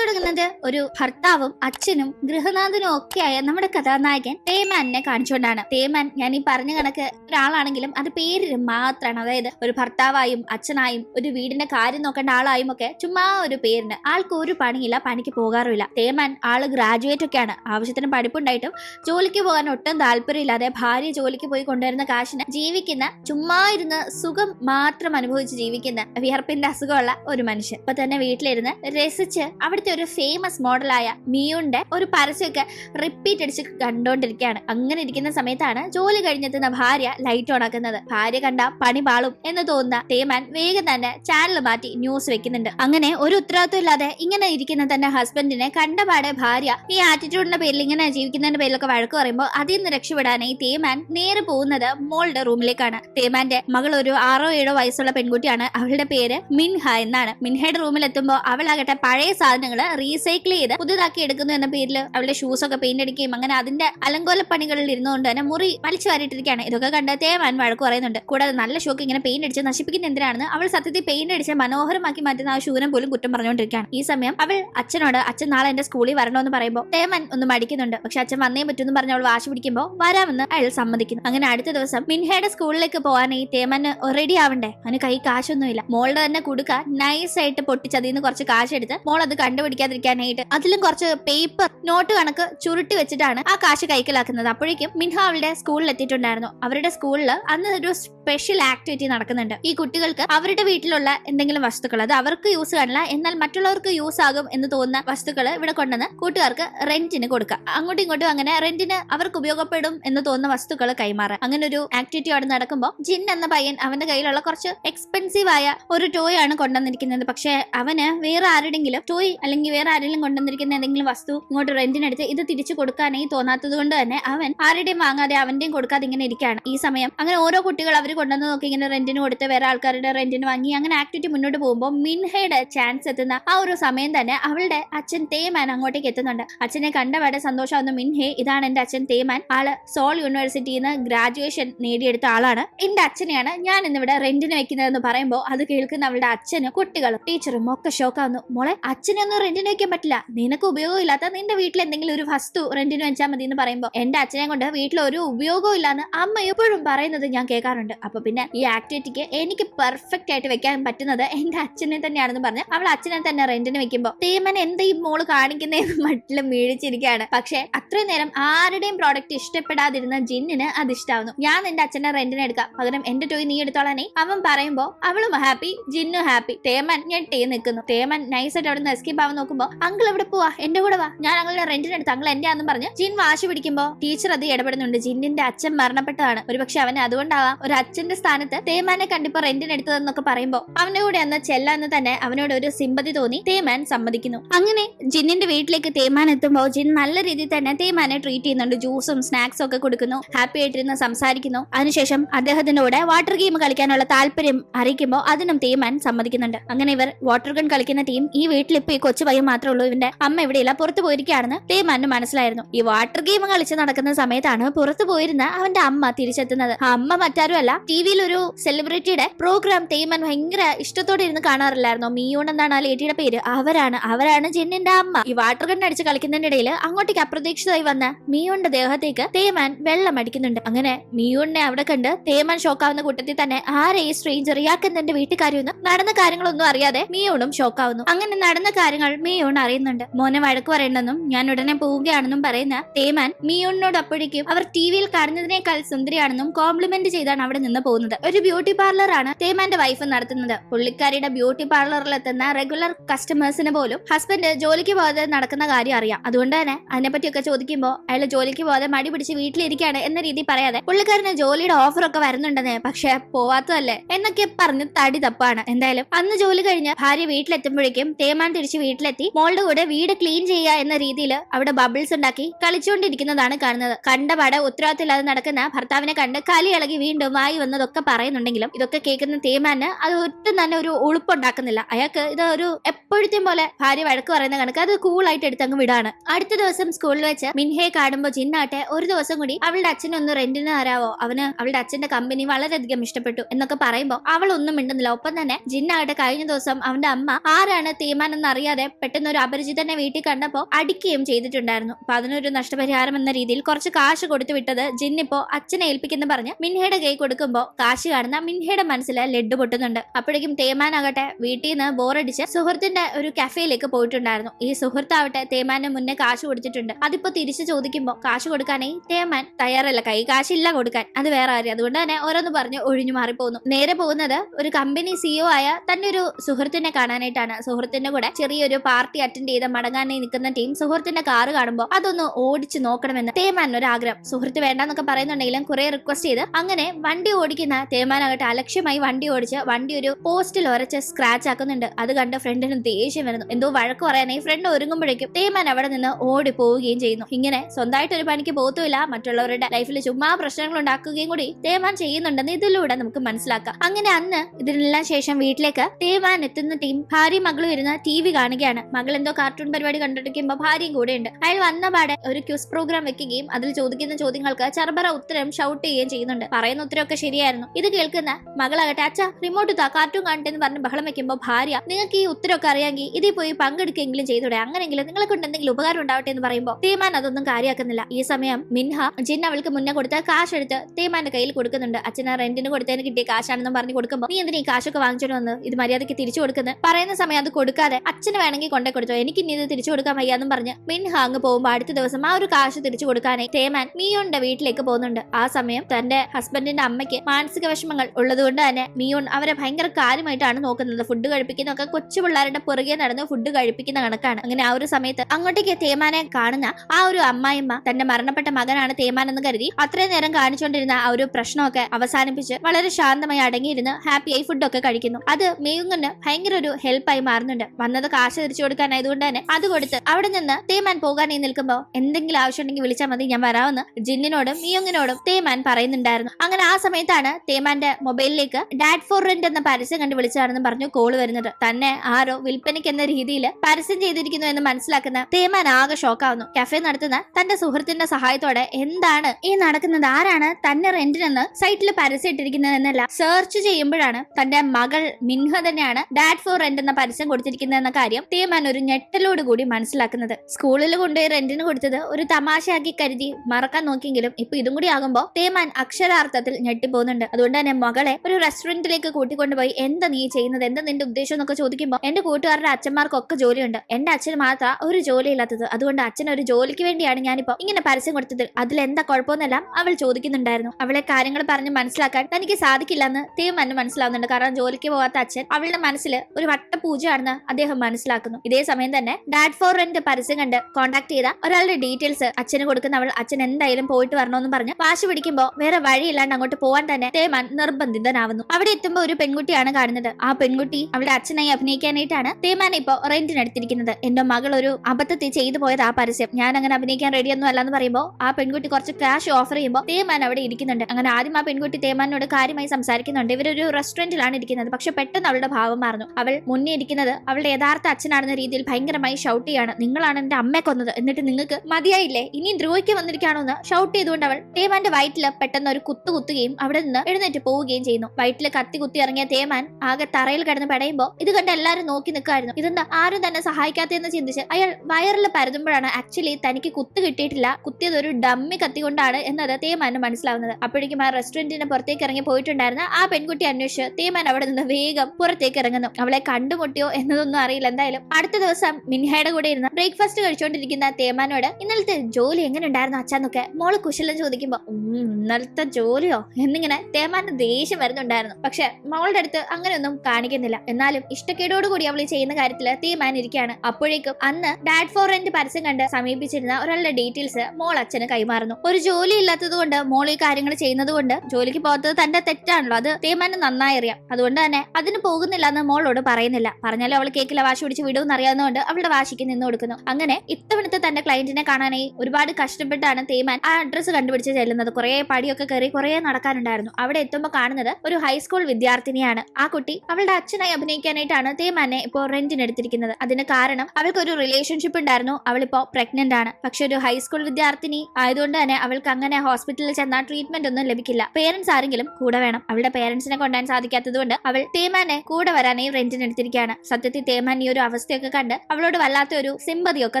തുടങ്ങുന്നത് ഒരു ഭർത്താവും അച്ഛനും ഗൃഹനാഥനും ഒക്കെയായ നമ്മുടെ കഥാനായകൻ തേമാനെ കാണിച്ചുകൊണ്ടാണ്. തേമാൻ ഞാൻ ഈ പറഞ്ഞ കണക്ക് ഒരാളാണെങ്കിലും അത് പേര് മാത്രമാണ് അതായത് ഒരു ഭർത്താവായും അച്ഛനായും ഒരു വീടിന്റെ കാര്യം നോക്കേണ്ട ആളായും ഒക്കെ ചുമ്മാ ഒരു പേരിന് ആൾക്ക് ഒരു പണിയില്ല പണിക്ക് പോകാറുമില്ല. തേമാൻ ആൾ ഗ്രാജുവേറ്റ് ഒക്കെയാണ് ആവശ്യത്തിന് പഠിപ്പുണ്ടായിട്ടും ജോലിക്ക് പോകാൻ ഒട്ടും താല്പര്യമില്ലാതെ ഭാര്യ ജോലിക്ക് പോയി കൊണ്ടുവരുന്ന കാശിന് ജീവിക്കുന്ന ചുമ്മാ ഇരുന്ന് സുഖം മാത്രം അനുഭവിച്ച് ജീവിക്കുന്ന വിയർപ്പിന്റെ അസുഖമുള്ള ഒരു മനുഷ്യൻ. ഇപ്പൊ തന്നെ വീട്ടിലിരുന്ന് രസിച്ച് അവിടുത്തെ ഒരു ഫേമസ് മോഡലായ മിയുന്റെ ഒരു പരസ്യമൊക്കെ റിപ്പീറ്റ് അടിച്ച് കണ്ടോണ്ടിരിക്കുകയാണ് അങ്ങനെ ഇരിക്കുന്ന സമയത്താണ് ജോലി കഴിഞ്ഞെത്തുന്ന ഭാര്യ ലൈറ്റ് ഓൺ ആക്കുന്നത്. ഭാര്യ കണ്ട പണി പാളും എന്ന് തോന്നുന്ന തേമാൻ വേഗം തന്നെ ചാനൽ മാറ്റി ന്യൂസ് വെക്കുന്നുണ്ട്. അങ്ങനെ ഒരു ഉത്തരവാദിത്വം ഇല്ലാതെ ഇങ്ങനെ ഇരിക്കുന്ന തന്റെ ഹസ്ബൻഡിനെ കണ്ടപാടെ ഭാര്യ ഈ ആറ്റിറ്റ്യൂഡിന്റെ പേരിൽ ഇങ്ങനെ ജീവിക്കുന്നതിന്റെ പേരിലൊക്കെ വഴക്ക് പറയുമ്പോൾ അതിൽ നിന്ന് രക്ഷപ്പെടാനായി തേമാൻ നേരെ പോകുന്നത് മോളുടെ റൂമിലേക്കാണ് തേമാന്റെ മകൾ ഒരു ആറോ ഏഴോ വയസ്സുള്ള പെൺകുട്ടിയാണ്. അവളുടെ പേര് മിൻഹ എന്നാണ്. മിൻഹയുടെ റൂമിൽ എത്തുമ്പോൾ അവളാകട്ടെ പഴയ സാധനങ്ങൾ റീസൈക്കിൾ ചെയ്ത് പുതുതാക്കി എടുക്കുന്നു എന്ന പേരിൽ അവളുടെ ഷൂസ് ഒക്കെ പെയിന്റ് അടിക്കുകയും അങ്ങനെ അതിന്റെ അലങ്കോല പണികളിൽ ഇരുന്നുകൊണ്ട് തന്നെ മുറി വലിച്ചു വാരിട്ടിരിക്കുകയാണ് ഇതൊക്കെ കണ്ട് തേവാൻ വഴക്ക് പറയുന്നുണ്ട്. കൂടാതെ നല്ല ഷൂക്ക് ഇങ്ങനെ പെയിന്റ് അടിച്ച് നശിപ്പിക്കുന്ന എന്തിനാണെന്ന് അവൾ സത്യത്തിൽ പെയിന്റ് അടിച്ച് മനോഹരമാക്കി മാറ്റുന്ന ആ ഷൂവിനെ പോലും കുറ്റം പറഞ്ഞുകൊണ്ടിരിക്കുകയാണ്. ഈ സമയം അവൾ അച്ഛനോട് അച്ഛൻ നാളെ എന്റെ സ്കൂളിൽ വരണമെന്ന് പറയുമ്പോൾ തേമൻ ഒന്ന് മടിക്കുന്നുണ്ട്. പക്ഷെ അച്ഛൻ വന്നേ പറ്റുമെന്ന് പറഞ്ഞ് അവൾ വാശി പിടിക്കുമ്പോൾ വരാമെന്ന് അയാൾ സമ്മതിക്കുന്നു. അങ്ങനെ അടുത്ത ദിവസം മിൻഹയുടെ സ്കൂളിലേക്ക് പോകാൻ ഈ തേമന് റെഡി ആവണ്ടേ? അവന് കൈ കാശൊന്നുമില്ല. മോളുടെ തന്നെ കുടുക്ക നൈസ് ആയിട്ട് പൊട്ടിച്ച് അതിൽ നിന്ന് കുറച്ച് കാശെടുത്ത് മോൾ അത് കണ്ടുപിടിക്കാതിരിക്കാനായിട്ട്. അതിലും കുറച്ച് പേപ്പർ നോട്ട് കണക്ക് ചുരുട്ടി വെച്ചിട്ടാണ് ആ കാശ് കൈക്കലാക്കുന്നത്. അപ്പോഴേക്കും മിൻഹ അവളുടെ സ്കൂളിൽ എത്തിയിട്ടുണ്ടായിരുന്നു. അവരുടെ സ്കൂളിൽ അന്ന് ഒരു സ്പെഷ്യൽ ആക്ടിവിറ്റി നടക്കുന്നുണ്ട്. ഈ കുട്ടികൾക്ക് അവരുടെ വീട്ടിലുള്ള എന്തെങ്കിലും വസ്തുക്കൾ അത് അവർക്ക് യൂസ് കാണില്ല എന്നാൽ മറ്റുള്ളവർക്ക് യൂസ് ആകും എന്ന് തോന്നുന്ന വസ്തുക്കൾ ഇവിടെ കൊണ്ടുവന്ന് കൂട്ടുകാർക്ക് റെന്റിന് കൊടുക്കുക. അങ്ങോട്ടും ഇങ്ങോട്ടും അങ്ങനെ റെന്റിന് അവർക്ക് ഉപയോഗപ്പെടും എന്ന് തോന്നുന്ന വസ്തുക്കൾ കൈമാറുക. അങ്ങനെ ഒരു ആക്ടിവിറ്റി അവിടെ നടക്കുമ്പോൾ ജിൻ എന്ന പയ്യൻ അവന്റെ കയ്യിലുള്ള കുറച്ച് എക്സ്പെൻസീവ് ആയ ഒരു ടോയ് ആണ് കൊണ്ടുവന്നിരിക്കുന്നത്. പക്ഷെ അവന് വേറെ ആരുടെങ്കിലും ടോയ് അല്ലെങ്കിൽ വേറെ ആരെങ്കിലും കൊണ്ടുവന്നിരിക്കുന്ന എന്തെങ്കിലും വസ്തു ഇങ്ങോട്ട് റെന്റിനെടുത്ത് ഇത് തിരിച്ചു കൊടുക്കാനായി തോന്നാത്തത് കൊണ്ട് തന്നെ അവൻ ആരുടെയും വാങ്ങാതെ അവന്റെയും കൊടുക്കാതെ ഇങ്ങനെ ഇരിക്കുകയാണ്. ഈ സമയം അങ്ങനെ ഓരോ കുട്ടികൾ അവർ കൊണ്ടുവന്ന് നോക്കി ഇങ്ങനെ റെന്റിന് കൊടുത്ത് വേറെ ആൾക്കാരുടെ റെന്റിന് വാങ്ങി അങ്ങനെ ആക്ടിവിറ്റി മുന്നോട്ട് പോകുമ്പോൾ മിൻഹയുടെ ചാൻസ് എത്തുന്ന ആ ഒരു സമയം തന്നെ അവളുടെ അച്ഛൻ തേമാൻ അങ്ങോട്ടേക്ക് എത്തുന്നുണ്ട്. അച്ഛനെ കണ്ടപാടെ സന്തോഷമാവുന്ന. മിൻഹെ ഇതാണ് എന്റെ അച്ഛൻ തേമാൻ. ആൾ സോൾ യൂണിവേഴ്സിറ്റിയിൽ നിന്ന് ഗ്രാജുവേഷൻ നേടിയെടുത്ത ആളാണ്. എന്റെ അച്ഛനെയാണ് ഞാൻ ഇന്നിവിടെ റെന്റിന് വെക്കുന്നതെന്ന് പറയുമ്പോൾ അത് കേൾക്കുന്ന അവളുടെ അച്ഛനും കുട്ടികളും ടീച്ചറും ഒക്കെ ഷോക്കാവുന്നു മോളെ അച്ഛനെ ഒന്നും റെന്റിന് വെക്കാൻ പറ്റില്ല. നിനക്ക് ഉപയോഗമില്ലാത്ത നിന്റെ വീട്ടിൽ എന്തെങ്കിലും ഒരു വസ്തു റെന്റിന് വെച്ചാൽ മതി എന്ന് പറയുമ്പോൾ എന്റെ അച്ഛനെ കൊണ്ട് വീട്ടിൽ ഒരു ഉപയോഗവും ഇല്ലാന്ന് അമ്മ എപ്പോഴും പറയുന്നത് ഞാൻ കേൾക്കാറുണ്ട്. അപ്പൊ പിന്നെ ഈ ആക്ടിവിറ്റിക്ക് എനിക്ക് പെർഫെക്റ്റ് ആയിട്ട് വെക്കാൻ പറ്റുന്നത് എന്റെ അച്ഛനെ തന്നെയാണെന്ന് പറഞ്ഞ് അവൾ അച്ഛനെ തന്നെ റെന്റിന് വെക്കുമ്പോൾ തേമൻ എന്താ ഈ മോൾ കാണിക്കുന്നതെന്ന് മട്ടിലും വീഴിച്ചിരിക്കുകയാണ് പക്ഷെ അത്രയും നേരം ആരുടെയും പ്രോഡക്റ്റ് ഇഷ്ടപ്പെടാതിരുന്ന ജിന്നിന് അത് ഇഷ്ടാവുന്നു. ഞാൻ നിന്റെ അച്ഛനെ റെന്റിന് എടുക്കാം. പകരം എന്റെ ടോയ് നീ എടുത്തോളാനേ. അവൻ പറയുമ്പോ അവളും ഹാപ്പി ജിന്നും ഹാപ്പി തേമൻ ഞാൻ ടീ നിൽക്കുന്നു. തേമൻ നൈസായിട്ട് അവിടെ നിന്ന് എസ്കേപ്പ് ആവാൻ നോക്കുമ്പോ അങ്കിൾ എവിടെ പോവാ? എന്റെ കൂടെ വാ. ഞാൻ അങ്ങളുടെ റെന്റിന് എടുത്ത് അങ്കിൾ എന്റെ ആണെന്ന് പറഞ്ഞ് ജിൻ വാശി പിടിക്കുമ്പോ ടീച്ചർ അത് ഇടപെടുന്നുണ്ട്. ജിന്നിന്റെ അച്ഛൻ മരണപ്പെട്ടതാണ്. ഒരുപക്ഷെ അവന് അതുകൊണ്ടാവാം ഒരു അച്ഛന്റെ സ്ഥാനത്ത് തേമാനെ കണ്ടിപ്പോ റെന്റിന് എടുത്തതെന്നൊക്കെ പറയുമ്പോ അവന്റെ കൂടെ അന്ന് ചെല്ലാന്ന് തന്നെ അവനോട് ഒരു സിമ്പതി തോന്നി. തേമാൻ സമ്മതിക്കുന്നു. അങ്ങനെ ജിന്നിന്റെ വീട്ടിലേക്ക് തേമാൻ എത്തുമ്പോൾ ജിൻ നല്ല രീതിയിൽ തന്നെ തേമാനെ ട്രീറ്റ് ചെയ്യുന്നുണ്ട്. ജ്യൂസും സ്നാക്സും ഒക്കെ കൊടുക്കുന്നു. ഹാപ്പി ആയിട്ടിരുന്ന് സംസാരിക്കുന്നു. അതിനുശേഷം അദ്ദേഹത്തിന്റെ കൂടെ വാട്ടർ ഗെയിം കളിക്കാനുള്ള താല്പര്യം അറിയിക്കുമ്പോൾ അതിനും തേമാൻ സമ്മതിക്കുന്നുണ്ട്. അങ്ങനെ ഇവർ വാട്ടർ ഗൺ കളിക്കുന്ന ടീം ഈ വീട്ടിൽ ഇപ്പൊ ഈ കൊച്ചു പയ്യൻ മാത്രമേ ഉള്ളൂ. ഇവന്റെ അമ്മ ഇവിടെയില്ല പുറത്തു പോയിരിക്കുകയാണെന്ന് തേമാന് മനസ്സിലായിരുന്നു. ഈ വാട്ടർ ഗെയിം കളിച്ച് നടക്കുന്ന സമയത്താണ് പുറത്തു പോയിരുന്ന അവന്റെ അമ്മ തിരിച്ചെത്തുന്നത്. ആ അമ്മ മറ്റാരുമല്ല ടി വിയിൽ ഒരു സെലിബ്രിറ്റിയുടെ പ്രോഗ്രാം തേമൻ ഭയങ്കര ഇഷ്ടത്തോടെ ഇരുന്ന് കാണാറില്ലായിരുന്നു? മിയൂൺ എന്നാണ് ആ ലേഡിയുടെ പേര്. അവരാണ് അവരാണ് ജെന്നിന്റെ അമ്മ. ഈ വാട്ടർ ഗൺ അടിച്ച് കളിക്കുന്നതിന്റെ ഇടയിൽ അങ്ങോട്ടേക്ക് അപ്രതീക്ഷിതമായി വന്ന മിയൂണിന്റെ ദേഹത്തേക്ക് തേമാൻ വെള്ളം അടിക്കുന്നുണ്ട്. അങ്ങനെ മിയൂണിനെ അവിടെ കണ്ട് തേമാൻ ഷോക്കാവുന്ന കൂട്ടത്തിൽ തന്നെ ആരെ ഈ സ്ട്രേഞ്ചർ ഇയാക്കെന്നെ വീട്ടുകാരിയൊന്നും നടന്ന കാര്യങ്ങളൊന്നും അറിയാതെ മിയൂണും ഷോക്കാവുന്നു. അങ്ങനെ നടന്ന കാര്യങ്ങൾ മിയൂൺ അറിയുന്നുണ്ട്. മോനെ വഴക്ക് പറയണ്ടെന്നും ഞാൻ ഉടനെ പോവുകയാണെന്നും പറയുന്ന തേമാൻ മിയൂണിനോട് അപ്പോഴേക്കും അവർ ടി വിയിൽ കാണുന്നതിനേക്കാൾ സുന്ദരിയാണെന്നും കോംപ്ലിമെന്റ് ചെയ്താണ് അവിടെ നിന്ന് പോകുന്നത്. ഒരു ബ്യൂട്ടി പാർലർ ആണ് തേമാന്റെ വൈഫ് നടത്തുന്നത്. പുള്ളിക്കാരിയുടെ ബ്യൂട്ടി പാർലറിൽ എത്തുന്ന റെഗുലർ കസ്റ്റമേഴ്സിന് പോലും ഹസ്ബൻഡ് ജോലിക്ക് പോകാതെ നടക്കുന്ന കാര്യം അറിയാം. അതുകൊണ്ട് തന്നെ അതിനെപ്പറ്റിയൊക്കെ ചോദിക്കുമ്പോൾ അയാൾ ജോലിക്ക് പോകാതെ മടി പിടിച്ച് വീട്ടിലിരിക്കുകയാണ് എന്ന രീതി പറയാതെ പുള്ളിക്കാരന് ജോലിയുടെ ഓഫർ ഒക്കെ വരുന്നുണ്ടെന്നേ പക്ഷെ പോവാത്തതല്ലേ? എന്നൊക്കെ പറഞ്ഞ് തടി തപ്പാണ്. എന്തായാലും അന്ന് ജോലി കഴിഞ്ഞ് ഭാര്യ വീട്ടിലെത്തുമ്പോഴേക്കും തേമാൻ തിരിച്ച് വീട്ടിലെത്തി. മോളുടെ കൂടെ വീട് ക്ലീൻ ചെയ്യുക എന്ന രീതിയിൽ അവിടെ ബബിൾസ് ഉണ്ടാക്കി കളിച്ചുകൊണ്ടിരിക്കുന്നതാണ് കാണുന്നത്. കണ്ടപാടെ ഉത്തരവാദിത്തമില്ലാതെ നടക്കുന്ന ഭർത്താവിനെ കണ്ട് കലി ഇളകി വീണ്ടും വായി വന്നതൊക്കെ പറയുന്നുണ്ടെങ്കിലും ഇതൊക്കെ കേൾക്കുന്ന തീമാന് അത് ഒട്ടും തന്നെ ഒരു ഉളുപ്പുണ്ടാക്കുന്നില്ല. അയാൾക്ക് ഇത് ഒരു എപ്പോഴത്തെയും പോലെ ഭാര്യ വഴക്ക് പറയുന്ന കണക്ക് അത് കൂളായിട്ട് എടുത്തങ്ങ് വിടാണ്. അടുത്ത ദിവസം സ്കൂളിൽ വെച്ച് മിൻഹയെ കാണുമ്പോൾ ജിന്നാട്ടെ ഒരു ദിവസം കൂടി അവളുടെ അച്ഛനെ ഒന്ന് റെന്റിന് തരാവോ? അവന് അവളുടെ അച്ഛന്റെ കമ്പനി വളരെയധികം ഇഷ്ടപ്പെട്ടു എന്നൊക്കെ പറയുമ്പോൾ അവൾ ഒന്നും മിണ്ടുന്നില്ല. ഒപ്പം തന്നെ ജിന്നാകട്ടെ കഴിഞ്ഞ ദിവസം അവന്റെ അമ്മ ആരാണ് തീമാനെന്ന് അറിയാതെ പെട്ടെന്ന് ഒരു അപരിചിതനെ വീട്ടിൽ കണ്ടപ്പോ അടിക്കുകയും ചെയ്തിട്ടുണ്ടായിരുന്നു. അപ്പൊ അതിനൊരു നഷ്ടപരിഹാരം എന്ന രീതിയിൽ കുറച്ച് കാശ് കൊടുത്തു വിട്ടത് ജിന്നിപ്പോ അച്ഛനെ ഏൽപ്പിക്കുന്ന പറഞ്ഞ് മിൻഹയുടെ കൈ കൊടുക്കുമ്പോ കാശ് കാണുന്ന മിൻഹയുടെ മനസ്സിൽ ലഡ്ഡു പൊട്ടുന്നുണ്ട്. അപ്പോഴേക്കും തേമാനാകട്ടെ വീട്ടിൽ നിന്ന് ബോറടിച്ച് സുഹൃത്തിന്റെ ഒരു കഫേയിലേക്ക് പോയിട്ടുണ്ടായിരുന്നു. ഈ സുഹൃത്താവട്ടെ തേമാന് മുന്നേ കാശ് കൊടുത്തിട്ടുണ്ട്. അതിപ്പോ തിരിച്ചു ചോദിക്കുമ്പോ കാശ് കൊടുക്കാനായി തേമാൻ തയ്യാറല്ല. കൈ കാശില്ല കൊടുക്കാൻ. അത് വേറെ ആരും അതുകൊണ്ട് തന്നെ ഓരോന്ന് പറഞ്ഞ് ഒഴിഞ്ഞു മാറിപ്പോകുന്നു നേരെ പോകുന്നത് ഒരു കമ്പനി സിഇഒ ആയ തന്റെ ഒരു സുഹൃത്തിനെ കാണാനായിട്ടാണ്. സുഹൃത്തിന്റെ കൂടെ ചെറിയൊരു പാർട്ടി അറ്റൻഡ് ചെയ്ത് മടങ്ങാനായി നിൽക്കുന്ന ടീം സുഹൃത്തിന്റെ കാറ് കാണുമ്പോൾ അതൊന്ന് ഓടിച്ചു നോക്കണമെന്ന് തേമാൻ ഒരു ആഗ്രഹം സുഹൃത്ത് വേണ്ടെന്നൊക്കെ പറയുന്നുണ്ടെങ്കിലും കുറെ റിക്വസ്റ്റ് ചെയ്ത് അങ്ങനെ വണ്ടി ഓടിക്കുന്ന തേമാനാകട്ടെ അലക്ഷ്യമായി വണ്ടി ഓടിച്ച് വണ്ടി ഒരു പോസ്റ്റിൽ ഉരച്ച് സ്ക്രാച്ച് ആക്കുന്നുണ്ട്. അത് കണ്ട് ഫ്രണ്ടിന് ദേഷ്യം വരുന്നു. എന്തോ വഴക്ക് പറയാനായി ഫ്രണ്ട് ഒരുങ്ങുമ്പോഴേക്കും തേമാൻ അവിടെ നിന്ന് ഓടി പോവുകയും ചെയ്യുന്നു. ഇങ്ങനെ സ്വന്തമായിട്ട് ഒരു പണിക്ക് പോകത്തുമില്ല. മറ്റുള്ളവരുടെ ലൈഫിൽ ചുമ്മാ പ്രശ്നങ്ങൾ ഉണ്ടാക്കുകയും കൂടി തേമാൻ ചെയ്യുന്നുണ്ടെന്ന് ഇതിലൂടെ നമുക്ക് മനസ്സിലാക്കാം. അങ്ങനെ അന്ന് ഇതിനെല്ലാം ശേഷം വീട്ടിലേക്ക് തേമാൻ എത്തുന്ന ടീം ഭാര്യ മകളും ഇരുന്ന് ടി വി കാണുകയാണ് മകൾ എന്തോ കാർട്ടൂൺ പരിപാടി കണ്ടിരിക്കുമ്പോൾ ഭാര്യയും കൂടെ ഉണ്ട് അയാൾ വന്ന പാടെ ഒരു ക്യൂസ് പ്രോഗ്രാം വെക്കുകയും അതിൽ ചോദിക്കുന്ന ചോദ്യങ്ങൾക്ക് ചർബറ ഉത്തരം ഷൗട്ട് ചെയ്യുകയും ചെയ്യുന്നുണ്ട്. പറയുന്ന ഉത്തരമൊക്കെ ശരിയായിരുന്നു. ഇത് കേൾക്കുന്ന മകളാകട്ടെ അച്ഛ റിമോട്ട് താ കാർട്ടൂൺ കാണട്ടെ എന്ന് പറഞ്ഞ് ബഹളം വെക്കുമ്പോൾ ഭാര്യ നിങ്ങൾക്ക് ഈ ഉത്തരമൊക്കെ അറിയാമെങ്കിൽ ഇതിൽ പോയി പങ്കെടുക്കെങ്കിലും ചെയ്തൂടെ? അങ്ങനെങ്കിലും നിങ്ങളെ കൊണ്ട് എന്തെങ്കിലും ഉപകാരം ഉണ്ടാവട്ടെ എന്ന് പറയുമ്പോൾ തീമാൻ അതൊന്നും കാര്യമാക്കുന്നില്ല. ഈ സമയം മിൻഹ ജിൻ അവൾക്ക് മുന്നേ കൊടുത്ത കാശ് എടുത്ത് തീമാന്റെ കയ്യിൽ കൊടുക്കുന്നുണ്ട്. അച്ഛന റെന്റിന് കൊടുത്തതിന് കിട്ടിയ കാശാണെന്ന് പറഞ്ഞ് കൊടുക്കുമ്പോൾ നീ എന്തിനാ ഈ കാശൊക്കെ വാങ്ങിച്ചോണ്ട് വന്ന് ഇത് മര്യാദയ്ക്ക് തിരിച്ചു കൊടുക്കുന്നത് പറയുന്ന സമയം അത് കൊടുക്കാതെ അച്ഛന് വേണമെങ്കിൽ കൊണ്ടേ കൊടുത്തോ. എനിക്ക് ഇനി ഇത് തിരിച്ചു കൊടുക്കാൻ വയ്യാന്നും പറഞ്ഞ് മിൻ ഹാങ് പോകുമ്പോൾ അടുത്ത ദിവസം ആ ഒരു കാശ് തിരിച്ചു കൊടുക്കാനായി തേമാൻ മിയോന്റെ വീട്ടിലേക്ക് പോകുന്നുണ്ട്. ആ സമയം തന്റെ ഹസ്ബൻഡിന്റെ അമ്മയ്ക്ക് മാനസിക വിഷമങ്ങൾ ഉള്ളതുകൊണ്ട് തന്നെ മിയോൺ അവരെ ഭയങ്കര കാര്യമായിട്ടാണ് നോക്കുന്നത്. ഫുഡ് കഴിപ്പിക്കുന്നതൊക്കെ കൊച്ചു പിള്ളേരുടെ പുറകെ നടന്ന് ഫുഡ് കഴിപ്പിക്കുന്ന കണക്കാണ്. അങ്ങനെ ആ ഒരു സമയത്ത് അങ്ങോട്ടേക്ക് തേമാനെ കാണുന്ന ആ ഒരു അമ്മായിമ്മ തന്റെ മരണപ്പെട്ട മകനാണ് തേമാൻ എന്ന് കരുതി അത്രയും നേരം കാണിച്ചുകൊണ്ടിരുന്ന ആ ഒരു പ്രശ്നമൊക്കെ അവസാനിപ്പിച്ച് വളരെ ശാന്തമായി അടങ്ങിയിരുന്ന് ഹാപ്പിയായി ഫുഡൊക്കെ കഴിക്കുന്നു. അത് മെയ്യുങ്ങിന് ഭയങ്കര ഒരു ഹെൽപ്പായി മാറുന്നുണ്ട്. വന്നത് കാശ് തിരിച്ചു കൊടുക്കാനായതുകൊണ്ട് തന്നെ അത് കൊടുത്ത് അവിടെ നിന്ന് തേമാൻ പോകാനായി നിൽക്കുമ്പോൾ എന്തെങ്കിലും ആവശ്യം ഉണ്ടെങ്കിൽ വിളിച്ചാൽ മതി ഞാൻ വരാമെന്ന് ജിന്നിനോടും മിയോങ്ങിനോടും തേമാൻ പറയുന്നുണ്ടായിരുന്നു. അങ്ങനെ ആ സമയത്താണ് തേമാന്റെ മൊബൈലിലേക്ക് ഡാഡ് ഫോർ റെന്റ് എന്ന പരസ്യം കണ്ട് വിളിച്ചതാണെന്ന് പറഞ്ഞു കോൾ വരുന്നത്. തന്നെ ആരോ വിൽപ്പനയ്ക്ക് എന്ന രീതിയിൽ പരസ്യം ചെയ്തിരിക്കുന്നു എന്ന് മനസ്സിലാക്കുന്ന തേമാൻ ആകെ ഷോക്കാവുന്നു. കഫേ നടത്തുന്ന തന്റെ സുഹൃത്തിന്റെ സഹായത്തോടെ എന്താണ് ഈ നടക്കുന്നത്? ആരാണ് തന്നെ റെന്റിനെന്ന് സൈറ്റിൽ പരസ്യം ഇട്ടിരിക്കുന്നത് എന്നല്ല സെർച്ച് ചെയ്യുമ്പോഴാണ് തന്റെ മകൾ മിൻഹ തന്നെയാണ് ഡാഡ് ഫോർ റെന്റ് എന്ന പരസ്യം കൊടുത്തിരിക്കുന്നത് എന്ന കാര്യം തേമാൻ ഒരു ഞെട്ടലോട് കൂടി മനസ്സിലാക്കുന്നത്. സ്കൂളിൽ കൊണ്ടുപോയി റെന്റിന് കൊടുത്തത് ഒരു തമാശയാക്കി കരുതി മറക്കാൻ നോക്കിയെങ്കിലും ഇപ്പൊ ഇതും കൂടി ആകുമ്പോൾ തേമാൻ അക്ഷരാർത്ഥത്തിൽ ഞെട്ടിപ്പോകുന്നുണ്ട്. അതുകൊണ്ട് തന്നെ മകളെ ഒരു റെസ്റ്റോറന്റിലേക്ക് കൂട്ടിക്കൊണ്ടുപോയി എന്താ നീ ചെയ്യുന്നത്? എന്താ നിന്റെ ഉദ്ദേശം എന്നൊക്കെ ചോദിക്കുമ്പോൾ എന്റെ കൂട്ടുകാരുടെ അച്ഛന്മാർക്കൊക്കെ ജോലിയുണ്ട്. എന്റെ അച്ഛന് മാത്രം ഒരു ജോലി ഇല്ലാത്തത് അതുകൊണ്ട് അച്ഛൻ ഒരു ജോലിക്ക് വേണ്ടിയാണ് ഞാനിപ്പോ ഇങ്ങനെ പരസ്യം കൊടുത്തത്. അതിൽ എന്താ കുഴപ്പമെന്നെല്ലാം അവൾ ചോദിക്കുന്നുണ്ടായിരുന്നു. അവളെ കാര്യങ്ങൾ പറഞ്ഞ് മനസ്സിലാക്കാൻ തനിക്ക് സാധിക്കില്ലെന്ന് തേമാൻ മനസ്സിലാവുന്നുണ്ട്. കാരണം ജോലിക്ക് പോകാത്ത അച്ഛൻ അവളുടെ മനസ്സിൽ ഒരു വട്ടപൂജയാണെന്ന് അദ്ദേഹം മനസ്സിലാക്കുന്നു. ഇതേ സമയം തന്നെ ഡാഡ് ഫോർ റെന്റ് പരസ്യം കണ്ട് കോൺടാക്ട് ചെയ്ത ഒരാളുടെ ഡീറ്റെയിൽസ് അച്ഛന് കൊടുക്കുന്ന അവൾ അച്ഛൻ എന്തായാലും പോയിട്ട് വരണമെന്ന് പറഞ്ഞ്. വാശി പിടിക്കുമ്പോൾ വേറെ വഴിയില്ലാണ്ട് അങ്ങോട്ട് പോവാൻ തന്നെ തേമാൻ നിർബന്ധിതനാവുന്നു. അവിടെ എത്തുമ്പോൾ ഒരു പെൺകുട്ടിയാണ് കാണുന്നത്. ആ പെൺകുട്ടി അവളുടെ അച്ഛനായി അഭിനയിക്കാനായിട്ടാണ് തേമാൻ ഇപ്പോ റെന്റിന് എടുത്തിരിക്കുന്നത് എന്റെ മകൾ ഒരു അബദ്ധത്തിൽ ചെയ്തു പോയത് ആ പരസ്യം. ഞാൻ അങ്ങനെ അഭിനയിക്കാൻ റെഡിയൊന്നും അല്ലെന്ന് പറയുമ്പോൾ ആ പെൺകുട്ടി കുറച്ച് ക്യാഷ് ഓഫർ ചെയ്യുമ്പോൾ തേമാൻ അവിടെ ഇരിക്കുന്നുണ്ട്. അങ്ങനെ ആദ്യം ആ പെൺകുട്ടി തേമാനോട് കാര്യമായി സംസാരിക്കുന്നുണ്ട്. ഇവരൊരു റെസ്റ്റോറന്റിലാണ് ഇരിക്കുന്നത്. പക്ഷെ പെട്ടെന്ന് അവളുടെ ഭാവം മാറുന്നു. അവൾ മുന്നേ ഇരിക്കുന്നത് അവളുടെ യഥാർത്ഥ അച്ഛനാണെന്ന രീതിയിൽ ഭയങ്കരമായി ഷൗട്ട് ചെയ്യാണ്. നിങ്ങളാണ് എന്റെ അമ്മയെ കൊന്നത്. എന്നിട്ട് നിങ്ങൾക്ക് മതിയായില്ലേ? ഇനിയും ധ്രുവയ്ക്ക് വന്നിരിക്കുകയാണോ എന്ന് ഷൗട്ട് ചെയ്തുകൊണ്ട് അവൾ തേമാന്റെ വയറ്റിൽ പെട്ടെന്ന് ഒരു കുത്തു കുത്തുകയും അവിടെ നിന്ന് എഴുന്നേറ്റ് പോവുകയും ചെയ്യുന്നു. വയറ്റിൽ കത്തി കുത്തി ഇറങ്ങിയ തേമാൻ ആകെ തറയിൽ കിടന്ന് പടയുമ്പോൾ ഇത് കണ്ട് എല്ലാവരും നോക്കി നിൽക്കുമായിരുന്നു. ഇതെന്താ? ആരും തന്നെ സഹായിക്കാത്തെന്ന് ചിന്തിച്ച് അയാൾ വയറിൽ പരതുമ്പോഴാണ് ആക്ച്വലി തനിക്ക് കുത്ത് കിട്ടിയിട്ടില്ല. കുത്തിയത് ഒരു ഡമ്മി കത്തിക്കൊണ്ടാണ് എന്നത് തേമാന് മനസ്സിലാവുന്നത്. അപ്പോഴേക്കും ആ റെസ്റ്റോറന്റിന് പുറത്തേക്ക് ഇറങ്ങി പോയിട്ടുണ്ടായിരുന്ന ആ പെൺകുട്ടി അന്വേഷിച്ച് തേമാൻ അവിടെ നിന്ന് വേഗം പുറത്തേക്ക് ഇറങ്ങുന്നു. അവളെ കണ്ടുമുട്ടിയോ എന്നതൊന്നും അറിയില്ല. എന്തായാലും അടുത്ത ദിവസം മിൻഹയുടെ കൂടെ ഇരുന്ന് ബ്രേക്ക്ഫാസ്റ്റ് കഴിച്ചുകൊണ്ടിരിക്കുന്ന തേമാനോട് ഇന്നലത്തെ ജോലി എങ്ങനെ ഉണ്ടായിരുന്നു അച്ഛാന്നൊക്കെ? മോൾ കുശലം ചോദിക്കുമ്പോ "ഉം, ഇന്നലത്തെ ജോലിയോ? എന്നിങ്ങനെ തേമാന്റെ ദേഷ്യം വരുന്നുണ്ടായിരുന്നു. പക്ഷെ മോളുടെ അടുത്ത് അങ്ങനെയൊന്നും കാണിക്കുന്നില്ല. എന്നാലും ഇഷ്ടക്കേടോടുകൂടി അവൾ ചെയ്യുന്ന കാര്യത്തിൽ തീരുമാനം ഇരിക്കുകയാണ്. അപ്പോഴേക്കും അന്ന് ഡാഡ് ഫോർ റെന്റ് പരസ്യം കണ്ട് സമീപിച്ചിരുന്ന ഒരാളുടെ ഡീറ്റെയിൽസ് മോൾ അച്ഛന് കൈമാറുന്നു. ഒരു ജോലി ഇല്ലാത്തത് കൊണ്ട് മോൾ ഈ കാര്യങ്ങൾ ചെയ്യുന്നത് കൊണ്ട് ജോലിക്ക് പോകാത്തത് തന്റെ തെറ്റാണല്ലോ. അത് തീരുമാനം നന്നായി അറിയാം. അതുകൊണ്ട് തന്നെ അതിന് പോകുന്നില്ല എന്ന് മോളോട് പറയുന്നില്ല. പറഞ്ഞാലും അവൾ കേക്കില്ല വാശി പിടിച്ച് വിടുമെന്ന് അറിയാവുന്നതുകൊണ്ട് അവളുടെ വാശിക്ക് നിന്ന് കൊടുക്കുന്നു. അങ്ങനെ ഇത്തവണത്തെ തന്റെ ക്ലയന്റിനെ കാണാനായി ഒരുപാട് കഷ്ടപ്പെട്ടാണ് തേമാൻ ആ അഡ്രസ്സ് കണ്ടുപിടിച്ച് ചെല്ലുന്നത്. കുറെ പടിയൊക്കെ കയറി കുറെ നടക്കാനുണ്ടായിരുന്നു. അവിടെ എത്തുമ്പോൾ കാണുന്നത് ഒരു ഹൈസ്കൂൾ വിദ്യാർത്ഥിനിയാണ്. ആ കുട്ടി അവളുടെ അച്ഛനായി അഭിനയിക്കാനായിട്ടാണ് തേമാനെ ഇപ്പോൾ റെന്റിന് എടുത്തിരിക്കുന്നത്. അതിന് കാരണം അവൾക്ക് ഒരു റിലേഷൻഷിപ്പ് ഉണ്ടായിരുന്നു. അവളിപ്പോ പ്രഗ്നന്റ് ആണ്. പക്ഷെ ഒരു ഹൈസ്കൂൾ വിദ്യാർത്ഥിനി ആയതുകൊണ്ട് തന്നെ അവൾക്ക് അങ്ങനെ ഹോസ്പിറ്റലിൽ ചെന്നാൽ ട്രീറ്റ്മെന്റ് ഒന്നും ലഭിക്കില്ല. പേരൻസ് ആരെങ്കിലും കൂടെ വേണം. അവളുടെ പേരൻസിനെ കൊണ്ടുവരാൻ സാധിക്കാത്തത് കൊണ്ട് അവൾ തേമാനെ കൂടെ വരാനായി റെന്റിന് എടുത്തിരിക്കുകയാണ്. സത്യത്തിൽ തേമാൻ ഈ ഒരു അവസ്ഥയൊക്കെ കണ്ട് അവളോട് വല്ലാത്ത ഒരു സിമ്പതിയൊക്കെ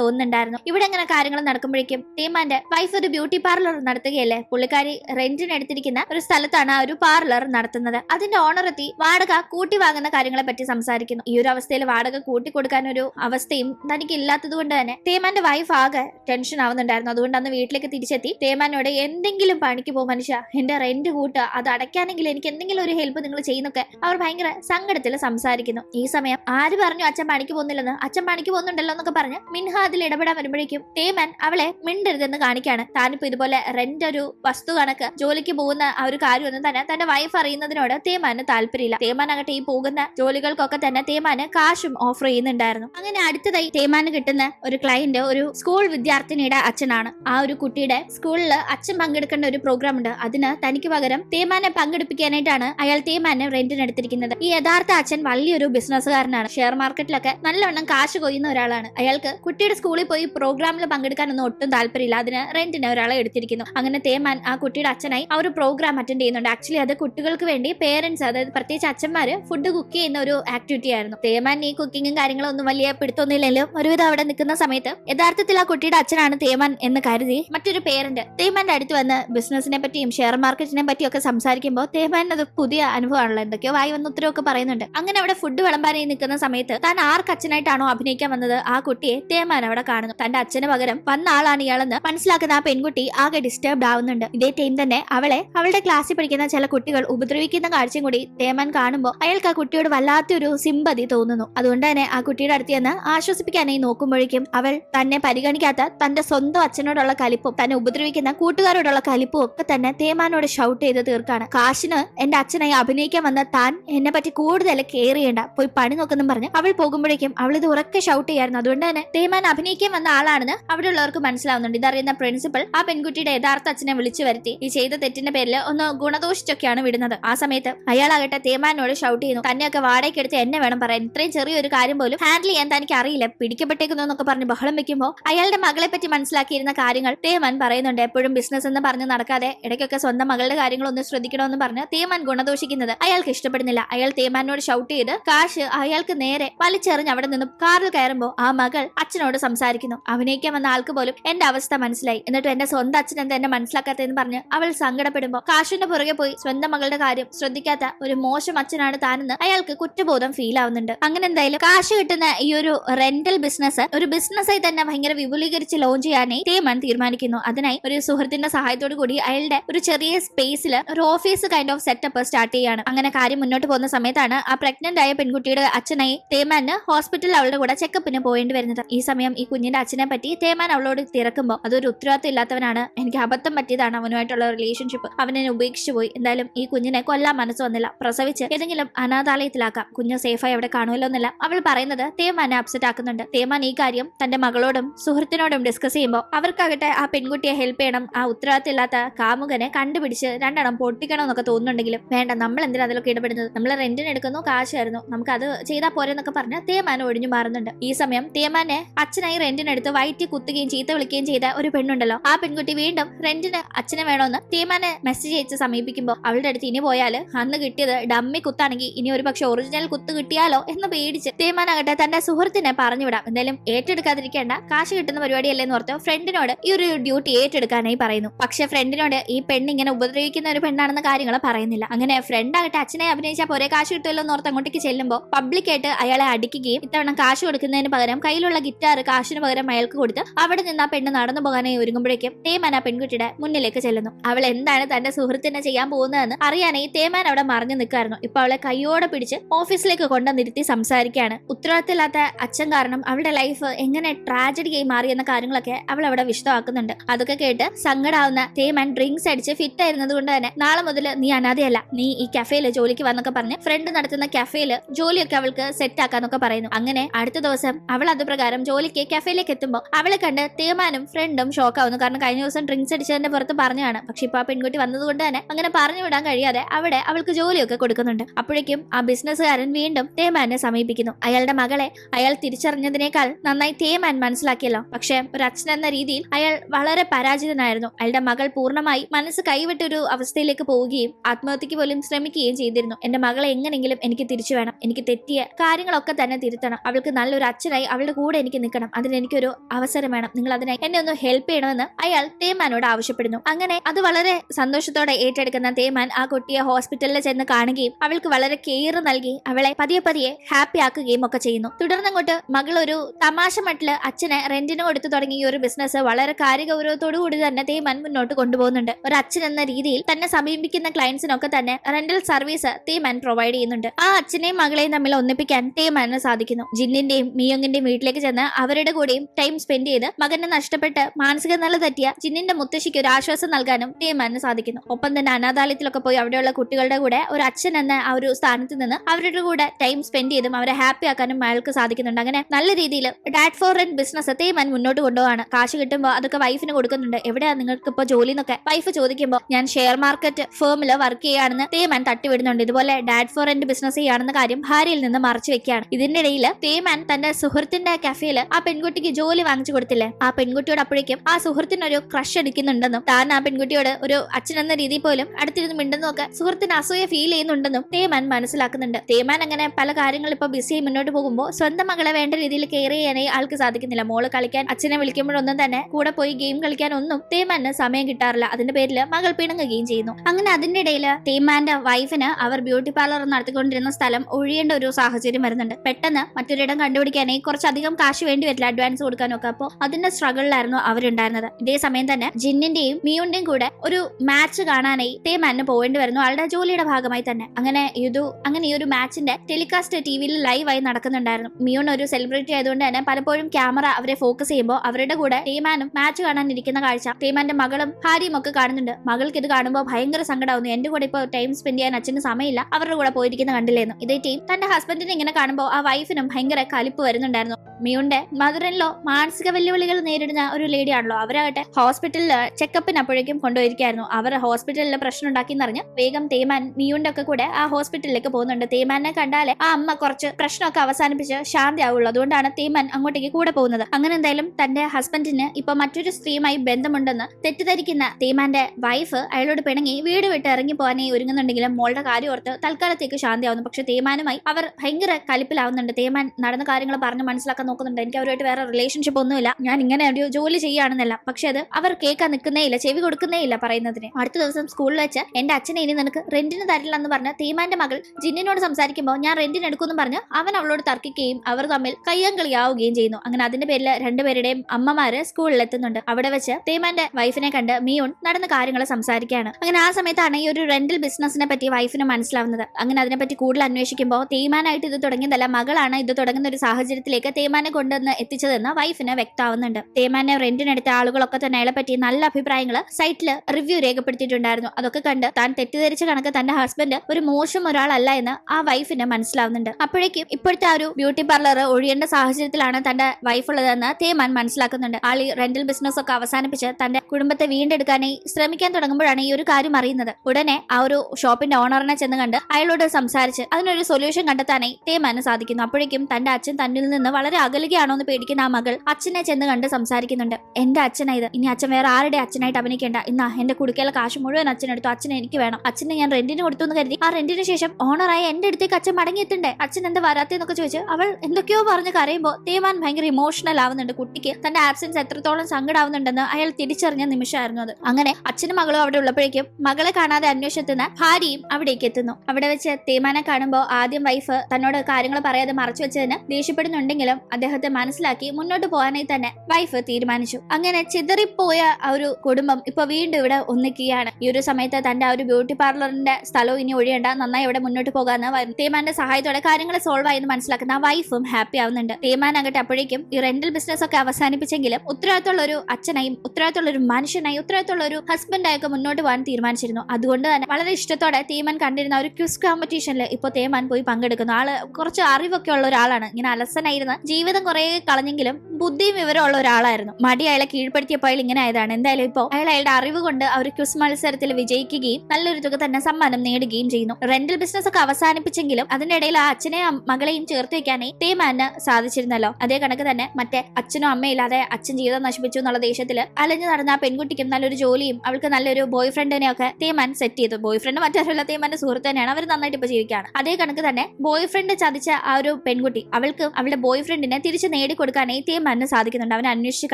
തോന്നുന്നുണ്ടായിരുന്നു. ഇവിടെ ഇങ്ങനെ കാര്യങ്ങൾ നടക്കുമ്പോഴേക്കും തീമാന്റെ വൈഫ് ഒരു ബ്യൂട്ടി പാർലർ നടത്തുകയല്ലേ? പുള്ളിക്കാരി റെന്റിന് എടുത്തിരിക്കുന്ന ഒരു സ്ഥലത്താണ് ആ ഒരു പാർലർ നടത്തുന്നത്. അതിന്റെ ഓണർ എത്തി വാടക കൂട്ടി വാങ്ങുന്ന കാര്യങ്ങളെ പറ്റി സംസാരിക്കുന്നു. ഈ ഒരു അവസ്ഥയിൽ വാടക കൂട്ടി കൊടുക്കാൻ ഒരു അവസ്ഥയും തനിക്ക് ഇല്ലാത്തത് കൊണ്ട് തന്നെ തേമാന്റെ വൈഫ് ആകെ ടെൻഷൻ ആവുന്നുണ്ടായിരുന്നു. അതുകൊണ്ട് അന്ന് വീട്ടിലേക്ക് തിരിച്ചെത്തി തേമാനോട് എന്തെങ്കിലും പണിക്ക് പോകും മനുഷ്യ എന്റെ റെന്റ് കൂട്ടുക അത് അടയ്ക്കാനെങ്കിൽ എനിക്ക് എന്തെങ്കിലും ഒരു ഹെൽപ്പ് നിങ്ങൾ ചെയ്യുന്നൊക്കെ അവർ ഭയങ്കര സങ്കടത്തിൽ സംസാരിക്കുന്നു. ഈ സമയം ആര് പറഞ്ഞു അച്ഛൻ പണിക്ക് പോകുന്നില്ലെന്ന് അച്ഛൻ പണിക്ക് പോകുന്നുണ്ടല്ലോ എന്നൊക്കെ പറഞ്ഞ് മിൻഹ അതിൽ ഇടപെടാൻ വരുമ്പോഴേക്കും തേമൻ അവളെ മിണ്ടരുതെന്ന് കാണിക്കാണ്. താനിപ്പോ ഇതുപോലെ റെന്റ് ഒരു വസ്തു കണക്ക് ജോലിക്ക് പോകുന്ന ആ ഒരു കാര്യമൊന്നും തന്നെ തന്റെ വൈഫ് അറിയുന്നതിനോട് തേമാന് താല്പര്യമില്ല. തേമാൻ ആകട്ടെ ഈ പോകുന്ന ജോലികൾക്കൊക്കെ തന്നെ തേമാന് കാശും ഓഫർ ചെയ്യുന്നുണ്ടായിരുന്നു. അങ്ങനെ അടുത്തതായി തേമാന് കിട്ടുന്ന ഒരു ക്ലയന്റ് ഒരു സ്കൂൾ വിദ്യാർത്ഥിനിയുടെ അച്ഛനാണ്. ആ ഒരു കുട്ടിയുടെ സ്കൂളിൽ അച്ഛൻ പങ്കെടുക്കേണ്ട ഒരു പ്രോഗ്രാം ഉണ്ട്. അതിന് തനിക്ക് പകരം തേമാനെ പങ്കെടുപ്പിക്കാനായിട്ടാണ് അയാൾ തേമാനെ റെന്റിന് എടുത്തിരിക്കുന്നത്. ഈ യഥാർത്ഥ അച്ഛൻ വലിയൊരു ബിസിനസ്സുകാരനാണ് ഷെയർ മാർക്കറ്റിലൊക്കെ നല്ലവണ്ണം കാശ് കൊയ്യുന്ന ഒരാളാണ്. അയാൾക്ക് കുട്ടിയുടെ സ്കൂളിൽ പോയി പ്രോഗ്രാമിൽ പങ്കെടുക്കാനൊന്നും ഒട്ടും താല്പര്യമില്ല. അതിന് റെന്റിന് ഒരാളെ എടുത്തിരിക്കുന്നു. അങ്ങനെ തേമാൻ ആ കുട്ടിയുടെ അച്ഛനായി ആ ഒരു പ്രോഗ്രാം അറ്റൻഡ് ചെയ്യുന്നുണ്ട്. ആക്ച്വലി അത് കുട്ടികൾക്ക് വേണ്ടി പേരൻസ് അതായത് പ്രത്യേകിച്ച് അച്ഛന്മാര് ഫുഡ് കുക്ക് ചെയ്യുന്ന ഒരു ആക്ടിവിറ്റി ആയിരുന്നു. തേമാൻ ഈ കുക്കിങ്ങും കാര്യങ്ങളും ഒന്നും വലിയ പിടുത്തൊന്നുമില്ലെങ്കിലും ഒരുവിധം അവിടെ നിൽക്കുന്ന സമയത്ത് യഥാർത്ഥത്തിൽ ആ കുട്ടിയുടെ അച്ഛനാണ് തേമാൻ എന്ന് കരുതി മറ്റൊരു പേരന്റ് തേമാന്റെ അടുത്ത് വന്ന് ബിസിനസിനെ പറ്റിയും ഷെയർ മാർക്കറ്റിനെ പറ്റിയും ഒക്കെ സംസാരിക്കുമ്പോൾ തേമാൻ അത് പുതിയ അനുഭവമാണല്ലോ. എന്തൊക്കെയോ വായി വന്ന ഉത്തരവൊക്കെ പറയുന്നുണ്ട്. അങ്ങനെ അവിടെ ഫുഡ് വിളമ്പാനായി നിൽക്കുന്ന സമയത്ത് താൻ ആർക്ക് അച്ഛനായിട്ടാണോ അഭിനയിക്കാൻ വന്നത്? ആ കുട്ടിയെ തേമാൻ അവിടെ കാണുന്നു. തന്റെ അച്ഛന് പകരം വന്ന ആളാണ് ഇയാളെന്ന് മനസ്സിലാക്കുന്ന ആ പെൺകുട്ടി ആകെ ഡിസ്റ്റർബ്ഡ് ആവുന്നുണ്ട്. ഇതേ ടൈം തന്നെ അവളെ അവളുടെ ക്ലാസ്സിൽ പഠിക്കുന്ന ചില കുട്ടികൾ ഉപദ്രവിക്കുന്ന കാഴ്ചയും കൂടി തേമാൻ കാണുമ്പോൾ അയാൾക്ക് ആ കുട്ടിയോട് വല്ലാത്തൊരു സിമ്പതി തോന്നുന്നു. അതുകൊണ്ട് തന്നെ ആ കുട്ടിയുടെ അടുത്ത് ചെന്ന് ആശ്വസിപ്പിക്കാനായി നോക്കുമ്പോഴേക്കും അവൾ തന്നെ പരിഗണിക്കാത്ത തന്റെ സ്വന്തം അച്ഛനോടുള്ള കലിപ്പും തന്നെ ഉപദ്രവിക്കുന്ന കൂട്ടുകാരോടുള്ള കലിപ്പും ഒക്കെ തന്നെ തേമാനോട് ഷൗട്ട് ചെയ്ത് തീർക്കാണ്. കാശിന് എന്റെ അച്ഛനായി അഭിനയിക്കാൻ വന്ന താൻ എന്നെ പറ്റി കൂടുതൽ കെയർ പോയി പണി നോക്കുന്നു പറഞ്ഞ് അവൾ പോകുമ്പോഴേക്കും അവൾ ഇത് ഉറക്കെ ഷൗട്ട് ചെയ്യായിരുന്നു. അതുകൊണ്ട് തന്നെ തേമാൻ അഭിനയിക്കാൻ വന്ന ആളാണെന്ന് അവിടെ ഉള്ളവർക്ക് മനസ്സിലാവുന്നുണ്ട്. ഇതറിയുന്ന പ്രിൻസിപ്പൽ ആ പെൺകുട്ടിയുടെ യഥാർത്ഥ അച്ഛനെ വിളിച്ചു വരുത്തി. ഈ ചെയ്ത തെറ്റിന്റെ പേരിൽ ഒന്ന് ഗുണദോഷിച്ചൊക്കെയാണ് വിടുന്നത്. ആ സമയത്ത് അയാളാകട്ടെ തേമാനോട് ഷൗട്ട് ചെയ്യുന്നു. തന്നെയൊക്കെ വാടകയ്ക്ക് എടുത്ത് എന്നെ വേണം പറയാൻ. ഇത്രയും ചെറിയൊരു കാര്യം പോലും ഹാൻഡിൽ ചെയ്യാൻ തനിക്ക് അറിയില്ല. പിടിക്കപ്പെട്ടേക്കുന്നു എന്നൊക്കെ പറഞ്ഞ് ബഹളം വെക്കുമ്പോൾ അയാളുടെ മകളെ പറ്റി മനസ്സിലാക്കിയിരുന്ന കാര്യങ്ങൾ തേമാൻ പറയുന്നുണ്ട്. എപ്പോഴും ബിസിനസ് എന്ന് പറഞ്ഞ് നടക്കാതെ ഇടയ്ക്കൊക്കെ സ്വന്തം മകളുടെ കാര്യങ്ങളൊന്ന് ശ്രദ്ധിക്കണമെന്ന് പറഞ്ഞ് തേമാൻ ഗുണദോഷിക്കുന്നത് അയാൾക്ക് ഇഷ്ടപ്പെടുന്നില്ല. അയാൾ തേമാനോട് ഷൗട്ട് ചെയ്ത് കാശ് അയാൾക്ക് നേരെ വലിച്ചെറിഞ്ഞ് അവിടെ നിന്നും കാറിൽ കയറുമ്പോൾ ആ മകൾ അച്ഛനോട് സംസാരിക്കുന്നു. അഭിനയിക്കാൻ വന്ന ആൾക്ക് പോലും എന്റെ അവസ്ഥ മനസ്സിലായി. എന്നിട്ട് എന്റെ സ്വന്തം അച്ഛൻ എന്താ എന്നെ മനസ്സിലാക്കാത്തതെന്ന് പറഞ്ഞ് അവൾ സങ്കടപ്പെടുമ്പോൾ കാശിന്റെ പുറകെ പോയി സ്വന്തം മകളുടെ കാര്യം ശ്രദ്ധിക്കാത്ത ഒരു മോശം അച്ഛനാണ് താനെന്ന് അയാൾക്ക് കുറ്റബോധം ഫീൽ ആവുന്നുണ്ട്. അങ്ങനെ എന്തായാലും കാശ് കിട്ടുന്ന ഈ ഒരു റെന്റൽ ബിസിനസ് ഒരു ബിസിനസ്സായി തന്നെ ഭയങ്കര വിപുലീകരിച്ച് ലോഞ്ച് ചെയ്യാനായി തേമൻ തീരുമാനിക്കുന്നു. അതിനായി ഒരു സുഹൃത്തിന്റെ സഹായത്തോടു കൂടി അയാളുടെ ഒരു ചെറിയ സ്പേസിൽ ഒരു office kind of setup start ചെയ്യാണ്. അങ്ങനെ കാര്യം മുന്നോട്ട് പോകുന്ന സമയത്താണ് ആ പ്രഗ്നന്റ് ആയ പെൺകുട്ടിയുടെ അച്ഛനായി തേമാന് ഹോസ്പിറ്റലിൽ അവളുടെ കൂടെ ചെക്കപ്പിന് പോയേണ്ടി വരുന്നത് ഈ സമയം ഈ കുഞ്ഞിന്റെ അച്ഛനെ പറ്റി തേമാൻ അവളോട് തിരക്കുമ്പോൾ അതൊരു ഉത്തരവാദിത്വം ഇല്ലാത്തവനാണ്. എനിക്ക് അബദ്ധം പറ്റിയതാണ് അവനുമായിട്ടുള്ള റിലേഷൻഷിപ്പ് അവൻ എന്നെ ഉപേക്ഷിച്ചു പോയി. എന്തായാലും ഈ കുഞ്ഞിനെ കൊല്ലാൻ മനസ്സ് വന്നില്ല. പ്രസവിച്ച് ഏതെങ്കിലും അനാഥാലയത്തിലാക്കാം. കുഞ്ഞ് സേഫായി അവിടെ കാണുമല്ലോ എന്നല്ല അവൾ പറയുന്നത് തേമാനെ അപ്സെറ്റ് ആക്കുന്നുണ്ട്. തേമാൻ ഈ കാര്യം തന്റെ മകളോടും സുഹൃത്തിനോടും ഡിസ്കസ് ചെയ്യുമ്പോൾ അവർക്കാകട്ടെ ആ പെൺകുട്ടിയെ ഹെൽപ്പ് ചെയ്യണം ആ ഉത്തരവാദിത്തം ഇല്ലാത്ത കാമുകനെ കണ്ടുപിടിച്ച് രണ്ടെണ്ണം പൊട്ടിക്കണം എന്നൊക്കെ തോന്നുന്നുണ്ടെങ്കിലും വേണ്ട നമ്മൾ എന്തിനാ അതിലൊക്കെ ഇടപെടുന്നത്? നമ്മൾ റെന്റിന് എടുക്കുന്നു കാശായിരുന്നു നമുക്ക് അത് ചെയ്താൽ പോരെന്നൊക്കെ പറഞ്ഞ് തേമാൻ ഒഴിഞ്ഞു മാറുന്നുണ്ട്. ഈ സമയം തിയമാനെ അച്ഛനായി റെന്റിനെടുത്ത് വയറ്റി കുത്തുകയും ചീത്ത വിളിക്കുകയും ചെയ്ത ഒരു പെണ്ണുണ്ടല്ലോ. ആ പെൺകുട്ടി വീണ്ടും റെന്റിന് അച്ഛനെ വേണമെന്ന് തേമാനെ മെസ്സേജ് അയച്ച് സമീപിക്കുമ്പോൾ അവളുടെ അടുത്ത് ഇനി പോയാൽ അന്ന് കിട്ടിയത് ഡമ്മി കുത്താണെങ്കിൽ ഇനി ഒരു പക്ഷെ ഒറിജിനൽ കുത്ത് കിട്ടിയാലോ എന്ന് പേടിച്ച് തേമാനാകട്ടെ തന്റെ സുഹൃത്തിനെ പറഞ്ഞുവിടാം. എന്തായാലും ഏറ്റെടുക്കാതിരിക്കേണ്ട കാശ് കിട്ടുന്ന പരിപാടിയല്ലേ എന്ന് ഓർത്ത് ഫ്രണ്ടിനോട് ഈ ഒരു ഡ്യൂട്ടി ഏറ്റെടുക്കാനായി പറയുന്നു. പക്ഷെ ഫ്രണ്ടിനോട് ഈ പെണ്ണ് ഇങ്ങനെ ഉപദ്രവിക്കുന്ന ഒരു പെണ്ണാണെന്ന കാര്യങ്ങൾ പറയുന്നില്ല. അങ്ങനെ ഫ്രണ്ട് ആകട്ടെ അച്ഛനെ അഭിനയിച്ചാൽ പോരെ കാശ് കിട്ടുമല്ലോ എന്ന് ഓർത്ത് അങ്ങോട്ടേക്ക് ചെല്ലുമ്പോൾ പബ്ലിക്കായിട്ട് അയാളെ അടിക്കുകയും ഇത്തവണ കാശ് കൊടുക്കുന്നതിന് പകരം കയ്യിലുള്ള ഗിറ്റാർ കാശിന് പകരം അയാൾക്ക് കൊടുത്ത് അവിടെ നിന്ന് ആ പെണ്ണ് നടന്നു പോകാനായി ഒരുങ്ങുമ്പോഴേക്കും തേമാൻ ആ പെൺകുട്ടിയുടെ മുന്നിലേക്ക് ചെല്ലുന്നു. അവൾ എന്താണ് തന്റെ സുഹൃത്തിനെ ചെയ്യാൻ പോകുന്നതെന്ന് അറിയാനായി തേമാൻ അവിടെ മറിഞ്ഞു നിൽക്കായിരുന്നു ഇപ്പൊ അവളെ കൈയോടെ പിടിച്ച് ഓഫീസിലേക്ക് കൊണ്ടുവന്നിരുത്തി സംസാരിക്കുകയാണ്. ഉത്തരവാദിത്തമില്ലാത്ത അച്ഛൻ കാരണം അവളുടെ ലൈഫ് എങ്ങനെ ട്രാജഡിയായി മാറി എന്ന കാര്യങ്ങളൊക്കെ അവൾ അവിടെ വിശദമാക്കുന്നുണ്ട്. അതൊക്കെ കേട്ട് സങ്കടാവുന്ന തേമാൻ ഡ്രിങ്ക്സ് അടിച്ച് ഫിറ്റ് ആയിരുന്നത് കൊണ്ട് തന്നെ നാളെ മുതൽ നീ അനാഥയല്ല. നീ ഈ കഫേയിൽ ജോലിക്ക് വന്നൊക്കെ പറഞ്ഞ് ഫ്രണ്ട് നടത്തുന്ന കഫേയിൽ ജോലിയൊക്കെ അവൾക്ക് സെറ്റ് ആക്കാന്നൊക്കെ പറയുന്നു. അങ്ങനെ അടുത്ത ദിവസം അവൾ അത് പ്രകാരം ജോലിക്ക് കഫേയിലേക്ക് എത്തുമ്പോൾ അവളെ കണ്ട് തേമാനും ഫ്രണ്ടും ഷോക്ക് ആവുന്നു. കാരണം കഴിഞ്ഞ ദിവസം ഡ്രിങ്ക്സ് അടിച്ചതിന്റെ പുറത്ത് പറഞ്ഞാണ് പക്ഷെ ഇപ്പൊ ആ പെൺകുട്ടി വന്നതുകൊണ്ട് തന്നെ അങ്ങനെ പറഞ്ഞു വിടാൻ കഴിയാതെ അവിടെ അവൾക്ക് ജോലിയൊക്കെ കൊടുക്കുന്നുണ്ട്. അപ്പോഴേക്കും ആ ബിസിനസ്സുകാരൻ വീണ്ടും തേമാനെ സമീപിക്കുന്നു. അയാളുടെ മകളെ അയാൾ തിരിച്ചറിഞ്ഞതിനേക്കാൾ നന്നായി തേമാൻ മനസ്സിലാക്കിയല്ലോ. പക്ഷെ ഒരു അച്ഛൻ എന്ന രീതിയിൽ അയാൾ വളരെ പരാജിതനായിരുന്നു. അയാളുടെ മകൾ പൂർണമായി മനസ്സ് കൈവിട്ടൊരു അവസ്ഥയിലേക്ക് പോവുകയും ആത്മഹത്യക്ക് പോലും ശ്രമിക്കുകയും ചെയ്തിരുന്നു. എന്റെ മകളെ എങ്ങനെങ്കിലും എനിക്ക് തിരിച്ചു വേണം. എനിക്ക് തെറ്റിയ കാര്യങ്ങളൊക്കെ തന്നെ തിരുത്തണം അവൾക്ക് നല്ലൊരു അച്ഛനായി അവളുടെ കൂടെ എനിക്ക് നിൽക്കണം. അതിന് എനിക്കൊരു അവസരം വേണം. നിങ്ങൾ അതിനായി എന്നെ ഒന്ന് ഹെൽപ്പ് ചെയ്യണമെന്ന് അയാൾ തേമാനോട് ആവശ്യപ്പെടുന്നു. അങ്ങനെ അത് വളരെ സന്തോഷത്തോടെ ഏറ്റെടുക്കുന്ന തേമാൻ ആ കുട്ടിയെ ഹോസ്പിറ്റലിൽ ചെന്ന് കാണുകയും അവൾക്ക് വളരെ കെയർ നൽകി അവളെ പതിയെ പതിയെ ഹാപ്പി ആക്കുകയും ഒക്കെ ചെയ്യുന്നു. തുടർന്നങ്ങോട്ട് മകൾ ഒരു തമാശ മട്ടിൽ അച്ഛനെ റെന്റിന് കൊടുത്തു തുടങ്ങിയ ഈ ഒരു ബിസിനസ് വളരെ കാര്യഗൗരവത്തോടു കൂടി തന്നെ തേമാൻ മുന്നോട്ട് കൊണ്ടുപോകുന്നുണ്ട്. ഒരു അച്ഛൻ എന്ന രീതിയിൽ തന്നെ സമീപിക്കുന്ന ക്ലയൻസിനൊക്കെ തന്നെ റെന്റൽ സർവീസ് തേമാൻ പ്രൊവൈഡ് ചെയ്യുന്നുണ്ട്. ആ അച്ഛനെയും മകളെയും തമ്മിൽ ഒന്നിപ്പിക്കാൻ തേമാന് സാധിക്കുന്നു ജിന്നിന്റെയും മിയോങ്ങിന്റെയും വീട്ടിലേക്ക് ചെന്ന് അവരുടെ കൂടെയും ടൈം സ്പെൻഡ് ചെയ്ത് മകനെ നഷ്ടപ്പെട്ട് മാനസിക നില തെറ്റിയ ജിന്നിന്റെ മുത്തശ്ശിക്ക് ഒരു ആശ്വാസം നൽകാനും തേമാന് സാധിക്കുന്നു. ഒപ്പം തന്നെ അനാഥാലയത്തിലൊക്കെ പോയി അവിടെയുള്ള കുട്ടികളുടെ കൂടെ ഒരു അച്ഛൻ എന്ന ആ ഒരു സ്ഥാനത്ത് നിന്ന് അവരുടെ കൂടെ ടൈം സ്പെൻഡ് ചെയ്തും അവരെ ഹാപ്പി ആക്കാനും അയാൾക്ക് സാധിക്കുന്നുണ്ട്. അങ്ങനെ നല്ല രീതിയിൽ dad for rent business Theman മുന്നോട്ട് കൊണ്ടുപോകാണ് കാശ് കിട്ടുമ്പോൾ അതൊക്കെ വൈഫിന് കൊടുക്കുന്നുണ്ട്. എവിടെയാ നിങ്ങൾക്ക് ഇപ്പോൾ ജോലി എന്നൊക്കെ വൈഫ് ചോദിക്കുമ്പോൾ ഞാൻ ഷെയർ മാർക്കറ്റ് ഫേമിൽ വർക്ക് ചെയ്യുകയാണെന്ന് തേമാൻ തട്ടിവിടുന്നുണ്ട്. ഇതുപോലെ ഡാറ്റ് ഫോർ റെന്റ് ബിസിനസ് ചെയ്യുകയാണെന്ന കാര്യം ഭാര്യയിൽ നിന്ന് മറച്ചു വെക്കുകയാണ്. ഇതിന്റെ ഇടയിൽ തേമാൻ തന്റെ സുഹൃത്തിന്റെ കഫേയിൽ ആ പെൺകുട്ടിക്ക് ജോലി വാങ്ങിച്ചു കൊടുത്തില്ലേ? ആ പെൺകുട്ടിയോട് അപ്പോഴേക്കും ആ സുഹൃത്തിനൊരു ക്രഷ് എടുക്കുന്നുണ്ടെന്നും താൻ ആ പെൺകുട്ടിയോട് ഒരു അച്ഛൻ എന്ന രീതിയിൽ പോലും അടുത്തിരുന്ന് മിണ്ടെന്നും ഒക്കെ സുഹൃത്തിന് അസൂയ ഫീൽ ചെയ്യുന്നുണ്ടെന്നും തേമാൻ മനസ്സിലാക്കുന്നുണ്ട്. തേമാൻ അങ്ങനെ പല കാര്യങ്ങൾ ഇപ്പൊ ബിസിയായി മുന്നോട്ട് പോകുമ്പോൾ സ്വന്തം മകളെ വേണ്ട രീതിയിൽ കെയർ ചെയ്യാനായി ആൾക്ക് സാധിക്കുന്നില്ല. മോൾ കളിക്കാൻ അച്ഛനെ വിളിക്കുമ്പോഴൊന്നും തന്നെ കൂടെ പോയി ഗെയിം കളിക്കാൻ ഒന്നും തേമാന് സമയം കിട്ടാറില്ല. അതിന്റെ പേരിൽ മകൾ പിണങ്ങുകയും ചെയ്യുന്നു. അങ്ങനെ അതിന്റെ ഇടയിൽ തേമാന്റെ വൈഫിന് അവർ ബ്യൂട്ടി പാർലർ നടത്തിക്കൊണ്ടിരുന്ന സ്ഥലം ഒഴിയേണ്ട ഒരു സാഹചര്യം വരുന്നുണ്ട്. പെട്ടെന്ന് മറ്റൊരിടം കണ്ടുപിടിക്കാനായി കുറച്ചധികം കാശ് വേണ്ടി വരില്ല അഡ്വാൻസ് കൊടുക്കാനൊക്കെ. അപ്പോൾ അതിന്റെ സ്ട്രഗിളിലായിരുന്നു അവരുണ്ടായിരുന്നത്. ഇതേ സമയം തന്നെ ജിന്നിന്റെയും മിയുന്റെയും കൂടെ ഒരു മാച്ച് കാണാനായി തേമാന് പോകേണ്ടി വരുന്നു. ആളുടെ ജോലിയുടെ ഭാഗമായി തന്നെ. അങ്ങനെ യുദു അങ്ങനെ ഈ ഒരു മാച്ചിന്റെ ടെലികാസ്റ്റ് ടി വിയിൽ ലൈവായി നടക്കുന്നുണ്ടായിരുന്നു. മിയോൺ ഒരു സെലിബ്രിറ്റി ആയതുകൊണ്ട് തന്നെ പലപ്പോഴും ക്യാമറ അവരെ ഫോക്കസ് ചെയ്യുമ്പോൾ അവരുടെ കൂടെ തേമാനും മാച്ച് കാണാൻ ഇരിക്കുന്ന കാഴ്ച. തേമാന്റെ മകളും ഭാര്യയും ഒക്കെ കാണുന്നുണ്ട്. മകൾക്ക് ഇത് കാണുമ്പോൾ ഭയങ്കര സങ്കടമാവുന്നു എന്റെ കൂടെ ഇപ്പോൾ ടൈം സ്പെൻഡ് ചെയ്യാൻ അച്ഛന് സമയമില്ല. അവരുടെ കൂടെ പോയിരിക്കുന്ന കണ്ടില്ലേന്നു. ഇതേ ടീം തന്റെ ഹസ്ബൻഡിനെ ഇങ്ങനെ കാണുമ്പോൾ ആ വൈഫിനും ഭയങ്കര കലിപ്പ് വരുന്നുണ്ടായിരുന്നു. മിയുണ്ട് മധുരനിലോ മാനസിക വെല്ലുവിളികൾ നേരിടുന്ന ഒരു ലേഡിയാണല്ലോ. അവരാകട്ടെ ഹോസ്പിറ്റലിൽ ചെക്കപ്പിന് അപ്പോഴേക്കും കൊണ്ടുപോയിരിക്കായിരുന്നു അവർ ഹോസ്പിറ്റലിൽ പ്രശ്നം ഉണ്ടാക്കി എന്നറിഞ്ഞ് വേഗം തേമാൻ മിയുണ്ട് ഒക്കെ കൂടെ ആ ഹോസ്പിറ്റലിലേക്ക് പോകുന്നുണ്ട്. തേമാനെ കണ്ടാലേ ആ അമ്മ കുറച്ച് പ്രശ്നമൊക്കെ അവസാനിപ്പിച്ച് ശാന്തിയാവുള്ളൂ. അതുകൊണ്ടാണ് തേമാൻ അങ്ങോട്ടേക്ക് കൂടെ പോകുന്നത്. അങ്ങനെ എന്തായാലും തന്റെ ഹസ്ബൻഡിന് ഇപ്പൊ മറ്റൊരു സ്ത്രീയുമായി ബന്ധമുണ്ടെന്ന് തെറ്റിദ്ധരിക്കുന്ന തേമാന്റെ വൈഫ് അയാളോട് പിണങ്ങി വീട് വിട്ട് ഇറങ്ങി പോകാനായി ഒരുങ്ങുന്നുണ്ടെങ്കിലും മോളുടെ കാര്യം ഓർത്ത് തൽക്കാലത്തേക്ക് ശാന്തിയാവുന്നു. പക്ഷെ തേമാനുമായി അവർ ഭയങ്കര കലിപ്പിലാവുന്നുണ്ട്. തേമാൻ നടന്ന കാര്യങ്ങൾ പറഞ്ഞ് മനസ്സിലാക്കാൻ നോക്കുന്നുണ്ട്. എനിക്ക് അവരുമായിട്ട് വേറെ റിലേഷൻഷിപ്പ് ഒന്നുമില്ല. ഞാൻ ഇങ്ങനെ ഒരു ജോലി ചെയ്യുകയാണെന്നല്ല. പക്ഷെ അത് അവർ കേൾക്കാൻ നിൽക്കുന്നേ ഇല്ല ചെവി കൊടുക്കുന്നേ ഇല്ല പറയുന്നതിന്. അടുത്ത ദിവസം സ്കൂളിൽ വെച്ച് എന്റെ അച്ഛനെ ഇനി നിനക്ക് റെന്റിന് തരില്ല എന്ന് പറഞ്ഞ് തീമാന്റെ മകൾ ജിന്നിനോട് സംസാരിക്കുമ്പോൾ ഞാൻ റെന്റിന് എടുക്കുമെന്ന് പറഞ്ഞ് അവൻ അവളോട് തർക്കിക്കുകയും അവർ തമ്മിൽ കയ്യാങ്കളിയാവുകയും ചെയ്യുന്നു. അങ്ങനെ അതിന്റെ പേരിൽ രണ്ടുപേരുടെയും അമ്മമാര് സ്കൂളിൽ എത്തുന്നുണ്ട്. അവിടെ വെച്ച് തീമാന്റെ വൈഫിനെ കണ്ട് മിയോൺ നടന്ന കാര്യങ്ങൾ സംസാരിക്കുകയാണ്. അങ്ങനെ ആ സമയത്താണ് ഈ ഒരു റെന്റൽ ബിസിനസിനെ പറ്റി വൈഫിന് മനസ്സിലാവുന്നത്. അങ്ങനെ അതിനെപ്പറ്റി കൂടുതൽ അന്വേഷിക്കുമ്പോൾ തീമാനായിട്ട് ഇത് തുടങ്ങിയതല്ല മകളാണ് ഇത് തുടങ്ങുന്ന ഒരു സാഹചര്യത്തിലേക്ക് തേമാനെ കൊണ്ടുവന്ന് എത്തിച്ചതെന്ന് വൈഫിന് വ്യക്തമാവുന്നുണ്ട്. തേമാനെ റെന്റിനെടുത്ത ആളുകളൊക്കെ തന്നെ അയാളെ പറ്റി നല്ല അഭിപ്രായങ്ങൾ സൈറ്റിൽ റിവ്യൂ രേഖപ്പെടുത്തിയിട്ടുണ്ടായിരുന്നു. അതൊക്കെ കണ്ട് താൻ തെറ്റിദ്ധരിച്ച കണക്ക് തന്റെ ഹസ്ബൻഡ് ഒരു മോശം ഒരാളല്ല എന്ന് ആ വൈഫിന് മനസ്സിലാവുന്നുണ്ട്. അപ്പോഴേക്കും ഇപ്പോഴത്തെ ആ ഒരു ബ്യൂട്ടി പാർലർ ഒഴിയേണ്ട സാഹചര്യത്തിലാണ് തന്റെ വൈഫ് ഉള്ളതെന്ന് തേമാൻ മനസ്സിലാക്കുന്നുണ്ട്. ഈ റെന്റൽ ബിസിനസ് ഒക്കെ അവസാനിപ്പിച്ച് തന്റെ കുടുംബത്തെ വീണ്ടെടുക്കാനായി ശ്രമിക്കാൻ തുടങ്ങുമ്പോഴാണ് ഈ ഒരു കാര്യം അറിയുന്നത്. ഉടനെ ആ ഒരു ഷോപ്പിന്റെ ഓണറിനെ ചെന്ന് കണ്ട് അയാളോട് സംസാരിച്ച് അതിനൊരു സൊല്യൂഷൻ കണ്ടെത്താനായി തേമാന് സാധിക്കുന്നു. അപ്പോഴേക്കും തന്റെ അച്ഛൻ തന്നിൽ നിന്ന് വളരെ അകലുകയാണോ എന്ന് പേടിക്കുന്ന ആ മകൾ അച്ഛനെ ചെന്ന് കണ്ട് സംസാരിക്കുന്നുണ്ട്. എന്റെ അച്ഛനാ ഇത്. ഇനി അച്ഛൻ വേറെ ആരുടെ അച്ഛനായിട്ട് അഭിനയിക്കേണ്ട? ഇന്നാ എന്റെ കുടുക്കയിലെ കാശ് മുഴുവൻ അച്ഛനെടുത്തു അച്ഛനെ എനിക്ക് വേണം. അച്ഛനെ ഞാൻ റെന്റിന് കൊടുത്തു എന്ന് കരുതി. ആ റെന്റിന് ശേഷം ഓണറായ എന്റെ അടുത്തേക്ക് അച്ഛൻ മടങ്ങിയെത്തണ്ടേ അച്ഛൻ എന്താ വരാത്തേന്നൊക്കെ ചോദിച്ച് അവൾ എന്തൊക്കെയോ പറഞ്ഞ് കരയുമ്പോൾ തേമാൻ ഭയങ്കര ഇമോഷണൽ ആവുന്നുണ്ട്. കുട്ടിക്ക് തന്റെ ആബ്സെൻസ് എത്രത്തോളം സങ്കടാവുന്നുണ്ടെന്ന് അയാൾ തിരിച്ചറിഞ്ഞ നിമിഷമായിരുന്നു അത്. അങ്ങനെ അച്ഛനും മകളും അവിടെ ഉള്ളപ്പോഴേക്കും മകളെ കാണാതെ അന്വേഷിച്ചെത്തുന്ന ഭാര്യയും അവിടേക്ക് എത്തുന്നു. അവിടെ വെച്ച് തേമാനെ കാണുമ്പോൾ ആദ്യം വൈഫ് തന്നോട് കാര്യങ്ങൾ പറയാതെ മറച്ചു വെച്ചതിന് ദേഷ്യപ്പെടുന്നുണ്ടെങ്കിലും അദ്ദേഹത്തെ മനസ്സിലാക്കി മുന്നോട്ട് പോകാനായി തന്നെ വൈഫ് തീരുമാനിച്ചു. അങ്ങനെ ചിതറിപ്പോയ ആ ഒരു കുടുംബം ഇപ്പൊ വീണ്ടും ഇവിടെ ഒന്നിക്കുകയാണ്. ഈ ഒരു സമയത്ത് തന്റെ ആ ഒരു ബ്യൂട്ടി പാർലറിന്റെ സ്ഥലവും ഇനി ഒഴിയണ്ട നന്നായി ഇവിടെ മുന്നോട്ട് പോകാന്ന് തീമാന്റെ സഹായത്തോടെ കാര്യങ്ങൾ സോൾവ് ആയെന്ന് മനസ്സിലാക്കുന്ന വൈഫും ഹാപ്പി ആവുന്നുണ്ട്. തീമാൻ ആകട്ടെ അപ്പോഴേക്കും ഈ റെന്റൽ ബിസിനസ് ഒക്കെ അവസാനിപ്പിച്ചെങ്കിലും ഉത്തരവാദിത്തമുള്ള ഒരു അച്ഛനായും ഉത്തരവാദിത്തമുള്ള ഒരു മനുഷ്യനായി ഉത്തരവാദിത്തമുള്ള ഒരു ഹസ്ബൻഡായൊക്കെ മുന്നോട്ട് പോകാൻ തീരുമാനിച്ചിരുന്നു. അതുകൊണ്ട് തന്നെ വളരെ ഇഷ്ടത്തോടെ തീമാൻ കണ്ടിരുന്ന ഒരു ക്യൂസ് കോമ്പറ്റീഷനിൽ ഇപ്പോൾ തേമാൻ പോയി പങ്കെടുക്കുന്നു. ആൾ കുറച്ച് അറിവൊക്കെ ഉള്ള ഒരാളാണ്. ഇങ്ങനെ അലസനായിരുന്ന ജീവിതം കുറെ കളഞ്ഞെങ്കിലും ബുദ്ധിയും വിവരമുള്ള ഒരാളായിരുന്നു. മടി അയാളെ കീഴ്പ്പെടുത്തിയപ്പോൾ അയാൾ ഇങ്ങനെ ആയതാണ്. എന്തായാലും ഇപ്പോൾ അയാൾ അയാളുടെ അറിവ് കൊണ്ട് അവർ ക്വിസ് മത്സരത്തിൽ വിജയിക്കുകയും നല്ലൊരു തുക തന്നെ സമ്മാനം നേടുകയും ചെയ്യുന്നു. റെന്റൽ ബിസിനസ് ഒക്കെ അവസാനിപ്പിച്ചെങ്കിലും അതിനിടയിൽ ആ അച്ഛനെയും മകളെയും ചേർത്ത് വെക്കാനേ തേമാന് സാധിച്ചിരുന്നല്ലോ. അതേ കണക്ക് തന്നെ മറ്റേ അച്ഛനും അമ്മയും ഇല്ലാതെ അച്ഛൻ ജീവിതം നശിപ്പിച്ചു എന്നുള്ള ദേഷ്യത്തിൽ അലഞ്ഞു നടന്ന ആ പെൺകുട്ടിക്കും നല്ലൊരു ജോലിയും അവൾക്ക് നല്ലൊരു ബോയ് ഫ്രണ്ടിനെ ഒക്കെ തേമാൻ സെറ്റ് ചെയ്തു. ബോയ് ഫ്രണ്ട് മറ്റാരുമല്ല തേമാന്റെ സുഹൃത്ത് തന്നെയാണ്. അവർ നന്നായിട്ട് ഇപ്പൊ ജീവിക്കുകയാണ്. അതേ കണക്ക് തന്നെ ബോയ് ഫ്രണ്ട് ചതിച്ച ആ ഒരു പെൺകുട്ടി. അവൾക്ക് അവളുടെ ബോയ് ഫ്രണ്ടിനെ നേടിക്കൊടുക്കാൻ നേടിക്കൊടുക്കാനേ മരണം സാധിക്കുന്നുണ്ട്. അവനെ അന്വേഷിച്ച്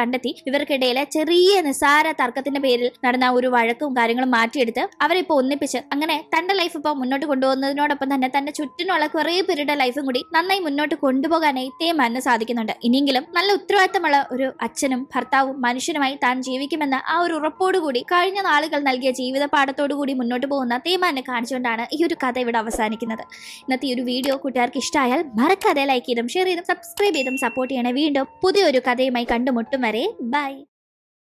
കണ്ടെത്തി ഇവർക്കിടയിലെ ചെറിയ നിസാര തർക്കത്തിന്റെ പേരിൽ നടന്ന ഒരു വഴക്കും കാര്യങ്ങളും മാറ്റിയെടുത്ത് അവരെ ഇപ്പൊ ഒന്നിപ്പിച്ച് അങ്ങനെ തന്റെ ലൈഫ് ഇപ്പൊ മുന്നോട്ട് കൊണ്ടുപോകുന്നതിനോടൊപ്പം തന്നെ തന്റെ ചുറ്റിനുള്ള കുറെ പേരുടെ ലൈഫും കൂടി നന്നായി മുന്നോട്ട് കൊണ്ടുപോകാൻ കൊണ്ടുപോകാനായി മരണം സാധിക്കുന്നുണ്ട്. ഇനിയെങ്കിലും നല്ല ഉത്തരവാദിത്തമുള്ള ഒരു അച്ഛനും ഭർത്താവും മനുഷ്യനുമായി താൻ ജീവിക്കുമെന്ന ആ ഒരു ഉറപ്പോടുകൂടി കഴിഞ്ഞ നാളുകൾ നൽകിയ ജീവിത പാഠത്തോടുകൂടി മുന്നോട്ട് പോകുന്ന തേമാനെ കാണിച്ചുകൊണ്ടാണ് ഈ ഒരു കഥ ഇവിടെ അവസാനിക്കുന്നത്. ഇന്നത്തെ ഈ ഒരു വീഡിയോ കൂട്ടുകാർക്ക് ഇഷ്ടമായാൽ മറക്കാതെ ലൈക്ക് ചെയ്തും ഷെയർ ചെയ്തും സബ്സ്ക്രൈബ് ചെയ്തും സപ്പോർട്ട് ചെയ്യണേ. വീണ്ടും പുതിയൊരു കഥയുമായി കണ്ടുമുട്ടും വരെ. ബൈ